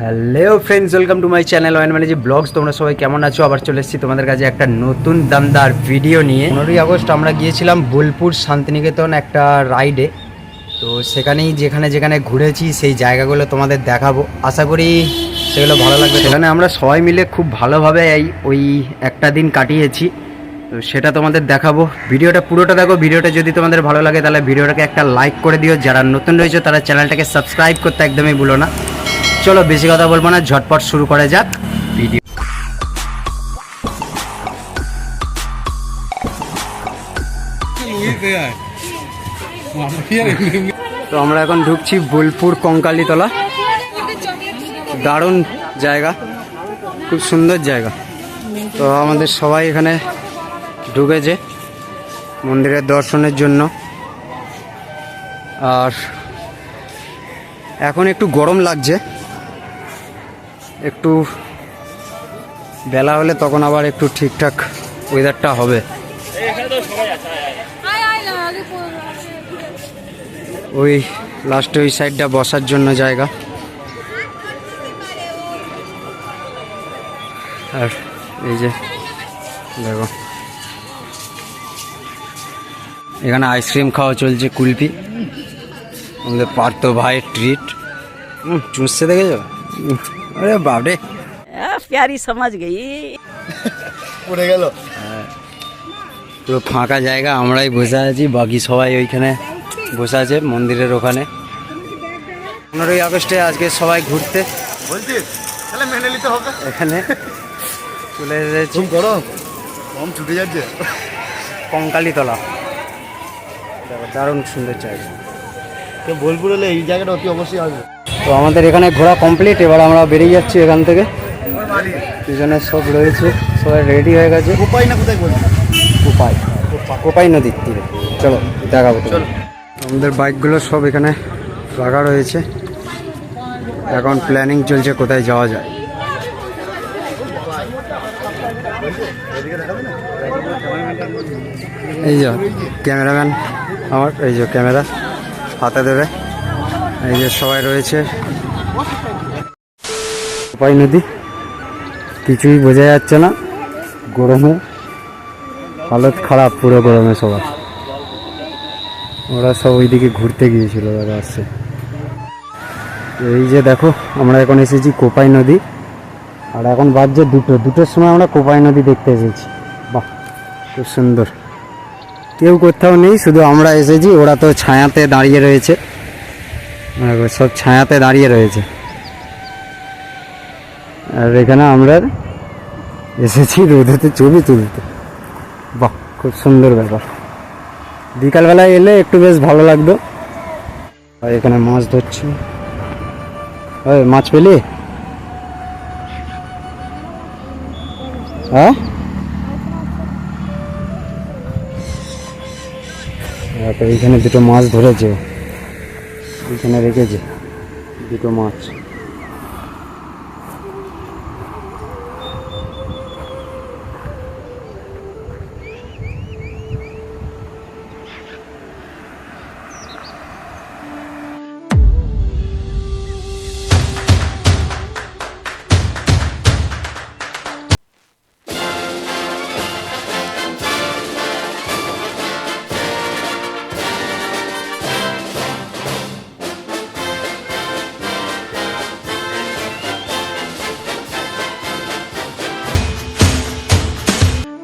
Hello friends welcome to my channel one মানে যে blogs তোমরা সবাই কেমন আছো? আবার চলে এসেছি তোমাদের কাছে একটা নতুন দামদার ভিডিও নিয়ে। পনেরোই আগস্ট আমরা গিয়েছিলাম বোলপুর শান্তিনিকেতন একটা রাইডে তো সেখানেই যেখানে যেখানে ঘুরেছি, সেই জায়গাগুলো তোমাদের দেখাবো। আশা করি সেগুলো ভালো লাগবে। সেখানে আমরা সবাই মিলে খুব ভালোভাবে এই, ওই একটা দিন কাটিয়েছি। তো সেটা তোমাদের দেখাবো। ভিডিওটা পুরোটা দেখো। ভিডিওটা যদি তোমাদের ভালো লাগে, তাহলে ভিডিওটাকে একটা লাইক করে দিও। যারা নতুন রয়েছে, তারা চ্যানেলটাকে সাবস্ক্রাইব করতে একদমই ভুলো না। চলো বেশি কথা বলব না, ঝটপট শুরু করা যাক। ভিডিও তো আমরা এখন ঢুকছি বোলপুর কঙ্কালীতলা। দারুণ জায়গা, খুব সুন্দর জায়গা। তো আমাদের সবাই এখানে ঢুকেছে মন্দিরের দর্শনের জন্য। আর এখন একটু গরম লাগছে। একটু বেলা হলে তখন আবার একটু ঠিকঠাক ওয়েদারটা হবে। ওই লাস্টে ওই সাইডটা বসার জন্য জায়গা। আর এই যে দেখো। এখানে আইসক্রিম খাওয়া চলছে কুলপি আমাদের পার্থ ভাই ট্রিট চুষছে দেখেছ? উম, আরে বাবরে आ, प्यारी समझ गई পড়ে গেল পুরো ফাঁকা জায়গা আমরাই বসে আছি বাকি সবাই ওইখানে বসে আছে মন্দিরের ওখানে পনেরোই আগস্টে আজকে সবাই ঘুরতে বলছিস তাহলে মেনে নিতে হবে এখানে চলে এসেছি খুব গরম কম ছুটে যাচ্ছে কঙ্কালীতলা দেখো দারুণ সুন্দর জায়গা তো বোলপুর হলে এই জায়গাটা অতি অবশ্যই আসবে তো আমাদের এখানে ঘোরা কমপ্লিট এবার আমরা বেরিয়ে যাচ্ছি এখান থেকে। পিছনে সব রয়েছে সবাই রেডি হয়ে গেছে। না কোথায় কোপাই কোপাই নদীর তীরে। চলো দেখাবো চলো। আমাদের বাইকগুলো সব এখানে রাখা রয়েছে। এখন প্ল্যানিং চলছে কোথায় যাওয়া যায়। এই যে ক্যামেরাম্যান আমার এই যে ক্যামেরা হাতে দেবে। এই যে সবাই রয়েছে। কোপাই নদী। কিছুই বোঝা যাচ্ছে না। গরমে। হালত খারাপ, পুরো গরমে সবার। ওরা সব ওইদিকে ঘুরতে গিয়েছিল ওরা আসছে। এই যে দেখো, আমরা এখন এসেছি কোপাই নদী। আর এখন বাজছে দুটো। দুটোর সময় আমরা কোপাই নদী দেখতে এসেছি। বাহ, খুব সুন্দর। কেউ কোথাও নেই, শুধু আমরা এসেছি। ওরা তো ছায়াতে দাঁড়িয়ে রয়েছে। সব ছায়াতে দাঁড়িয়ে রয়েছে। আর এখানে আমরা এসেছি রোদেতে ছবি তুলতে। বাহ, খুব সুন্দর ব্যাপার। বিকালবেলায় এলে একটু বেশ ভালো লাগতো। আর এখানে মাছ ধরছি। ওই, মাছ পেলি? হ্যাঁ? এইখানে দুটো মাছ ধরেছে। এইখানে রেখেছে দুটো মাছ।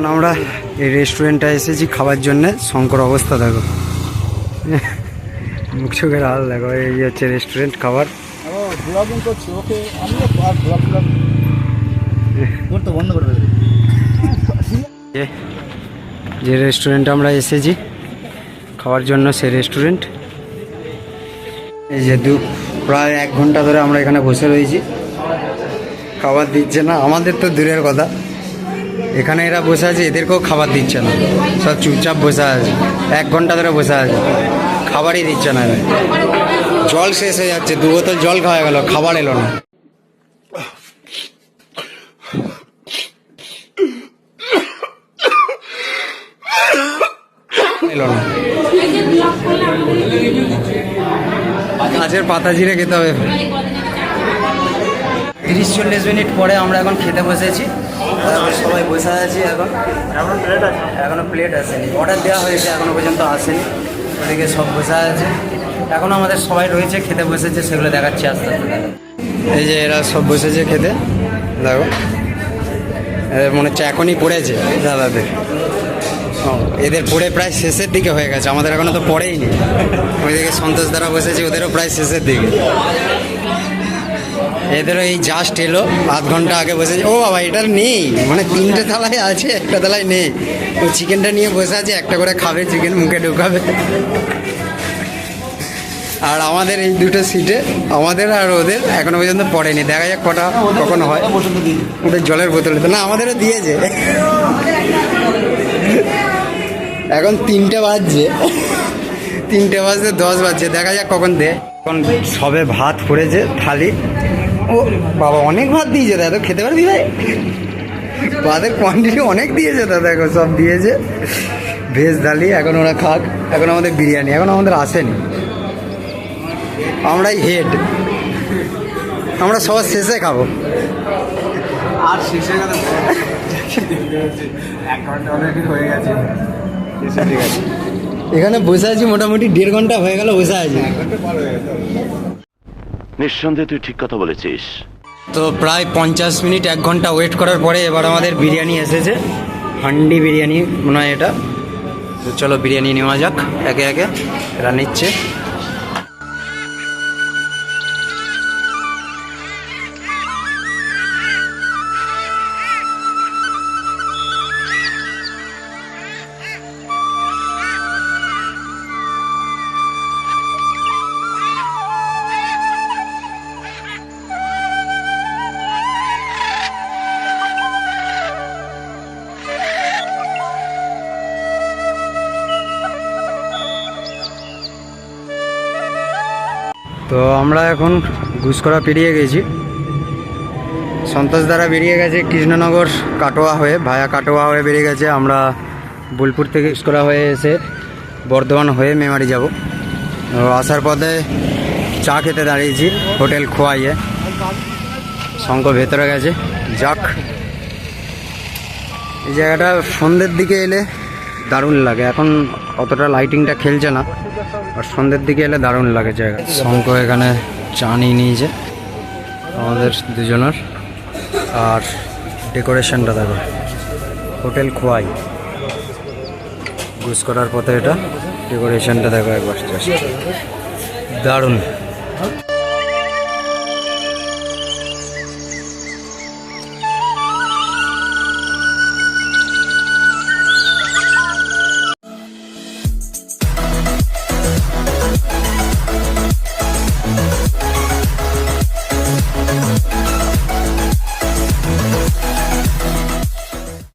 এখন আমরা এই রেস্টুরেন্টটা এসেছি খাবার জন্য। শঙ্কর অবস্থা দেখো। মুখ চোখের হাল দেখো, এই হচ্ছে রেস্টুরেন্ট খাবার। যে রেস্টুরেন্টে আমরা এসেছি, খাওয়ার জন্য সে রেস্টুরেন্ট এই যে দু, প্রায় এক ঘণ্টা ধরে আমরা এখানে বসে রয়েছি। খাবার দিচ্ছে না, আমাদের তো দূরের কথা। এখানে এরা বসে আছে, এদেরকেও খাবার দিচ্ছে না। সব চুপচাপ বসে আছে। এক ঘণ্টা ধরে বসে আছে। খাবারই দিচ্ছে না। জল শেষ হয়ে যাচ্ছে, দু বোতল জল খাওয়া গেল, খাবার এলো না। এলো না। গাছের পাতা ছিঁড়ে খেতে হবে। তিরিশ চল্লিশ মিনিট পরে আমরা এখন খেতে বসেছি। সবাই বসে আছি এখন। এখনও প্লেট আসেনি। অর্ডার দেওয়া হয়েছে এখনও পর্যন্ত আসেনি। ওদিকে সব বসে আছে। এখনও আমাদের সবাই রয়েছে খেতে বসেছে সেগুলো দেখাচ্ছি আস্তে আস্তে। এই যে এরা সব বসেছে খেতে। দেখো। এদের মনে হচ্ছে এখনই পড়েছে দাদাদের। ও, এদের পড়ে প্রায় শেষের দিকে হয়ে গেছে। আমাদের এখনও তো পড়েই নি। ওইদিকে সন্তোষ দ্বারা বসেছে ওদেরও প্রায় শেষের দিকে। এদেরও এই জাস্ট এলো, আধ ঘণ্টা আগে বসেছে ও বাবা, এটা নেই। মানে তিনটে থালায় আছে, একটা থালায় নেই। ও চিকেনটা নিয়ে বসে আছে, একটা করে খাবে চিকেন মুখে ঢুকাবে। আর আমাদের এই দুটো সিটে আমাদের আর ওদের এখনও পর্যন্ত পড়েনি। দেখা যাক কটা, কখন হয়। ওদের জলের বোতল না, আমাদেরও দিয়েছে। এখন তিনটে বাজছে। তিনটে বাজতে দশ বাজছে। দেখা যাক কখন দে এখন সবে ভাত পড়েছে থালি। ও বাবা অনেক ভাত দিয়েছে দাদা খেতে পারবি ভাই? ভাতের কোয়ান্টিটি অনেক দিয়েছে দাদা এখন সব দিয়েছে। ভেজ থালি এখন ওরা খাক এখন আমাদের বিরিয়ানি এখন আমাদের আসেনি। আমরাই হেড আমরা সবার শেষে খাব। আর শেষে গেলে এক ঘণ্টা অলরেডি হয়ে গেছে। ঠিক আছে। এখানে বসে আছি মোটামুটি দেড় ঘণ্টা হয়ে গেল বসে আছি। নিঃসন্দেহে তুই ঠিক কথা বলেছিস। তো প্রায় পঞ্চাশ মিনিট, এক ঘণ্টা ওয়েট করার পরে এবার আমাদের বিরিয়ানি এসেছে। হান্ডি বিরিয়ানি মনে হয় এটা। চলো বিরিয়ানি নেওয়া যাক, একে একে। এরা নিচ্ছে। তো আমরা এখন ঘুষকরা পেরিয়ে গেছি। সন্তোষ দ্বারা বেরিয়ে গেছে কৃষ্ণনগর কাটোয়া হয়ে, ভায়া কাটোয়া হয়ে বেরিয়ে গেছে। আমরা বোলপুর থেকে ঘুষকরা হয়ে এসে বর্ধমান হয়ে মেমারি যাব। আসার পথে চা খেতে দাঁড়িয়েছি হোটেল খোয়াইয়ে। শঙ্খ ভেতরে গেছে। যাক, এই জায়গাটা সন্ধ্যের দিকে এলে দারুণ লাগে। এখন অতটা লাইটিংটা খেলছে না। আর সন্ধ্যের দিকে এলে দারুণ লাগে জায়গা। শঙ্খ এখানে চা নিয়ে নিয়েছে আমাদের দুজনের। আর ডেকোরেশনটা দেখো, হোটেল খোয়াই। ঘুষ করার পথে এটা, ডেকোরেশনটা দেখো একবার দারুণ।